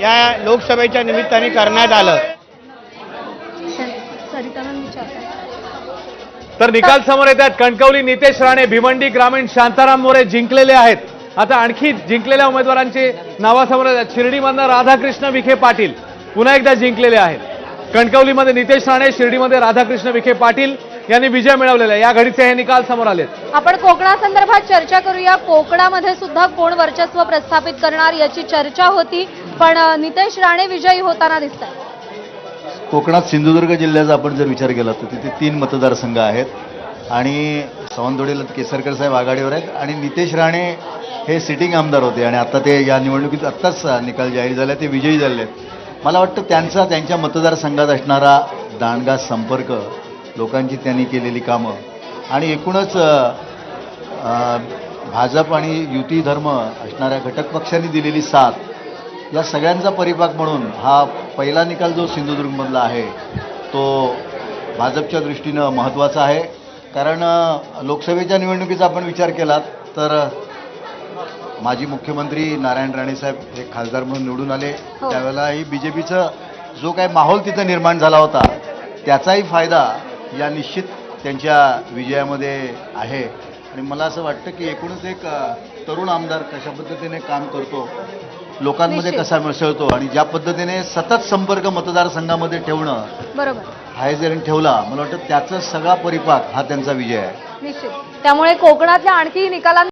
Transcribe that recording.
या लोकसभेच्या निमित्ताने करण्यात आलं. तर निकाल समोर येत आहेत कणकवली नितेश राणे भिवंडी ग्रामीण शांताराम मोरे जिंकलेले आहेत. आता आणखी जिंकलेल्या उमेदवारांची नावासमोर येत आहेत शिर्डीमधनं राधाकृष्ण विखे पाटील पुन्हा एकदा जिंकलेले आहेत. कणकवलीमध्ये नितेश राणे शिर्डीमध्ये राधाकृष्ण विखे पाटील यांनी विजय मिळवलेला आहे. या घडीचे हे निकाल समोर आलेत. आपण कोकणासंदर्भात चर्चा करूया. कोकणामध्ये सुद्धा कोण वर्चस्व प्रस्थापित करणार याची चर्चा होती. पण नितेश राणे विजयी होताना दिसत आहेत कोकणात सिंधुदुर्ग जिल्ह्याचा आपण जर विचार केला तर तिथे तीन मतदारसंघ आहेत. आणि सावंतवाडीला केसरकर साहेब आघाडीवर आहेत. आणि नितेश राणे हे सिटिंग आमदार होते. आणि आता ते या निवडणुकीत आत्ताच निकाल जाहीर झाला ते विजयी झाले आहेत. मला वाटतं त्यांचा त्यांच्या मतदारसंघात असणारा दांडगा संपर्क लोकांची त्यांनी केलेली कामं आणि एकूणच भाजप आणि युती धर्म असणाऱ्या घटक पक्षांनी दिलेली साथ या सगळ्यांचा परिपाक म्हणून हा पहिला निकाल जो सिंधुदुर्गमधला आहे तो भाजपच्या दृष्टीनं महत्त्वाचा आहे. कारण लोकसभेच्या निवडणुकीचा आपण विचार केलात तर माजी मुख्यमंत्री नारायण राणे साहेब हे खासदार म्हणून निवडून आले. हो. त्यावेळेलाही बी जे पीचं जो काही माहोल तिथं निर्माण झाला होता त्याचाही फायदा या निश्चित त्यांच्या विजयामध्ये आहे. आणि मला असं वाटतं की एकूणच एक तरुण आमदार कशा पद्धतीने काम करतो लोकांमध्ये. कसा मिसळतो आणि ज्या पद्धतीने सतत संपर्क मतदारसंघामध्ये ठेवणं बरोबर. हा जर ठेवला मला वाटतं त्याचा सगळा परिपाक हा त्यांचा विजय आहे. निश्चित. त्यामुळे कोकणातल्या आणखी निकालांना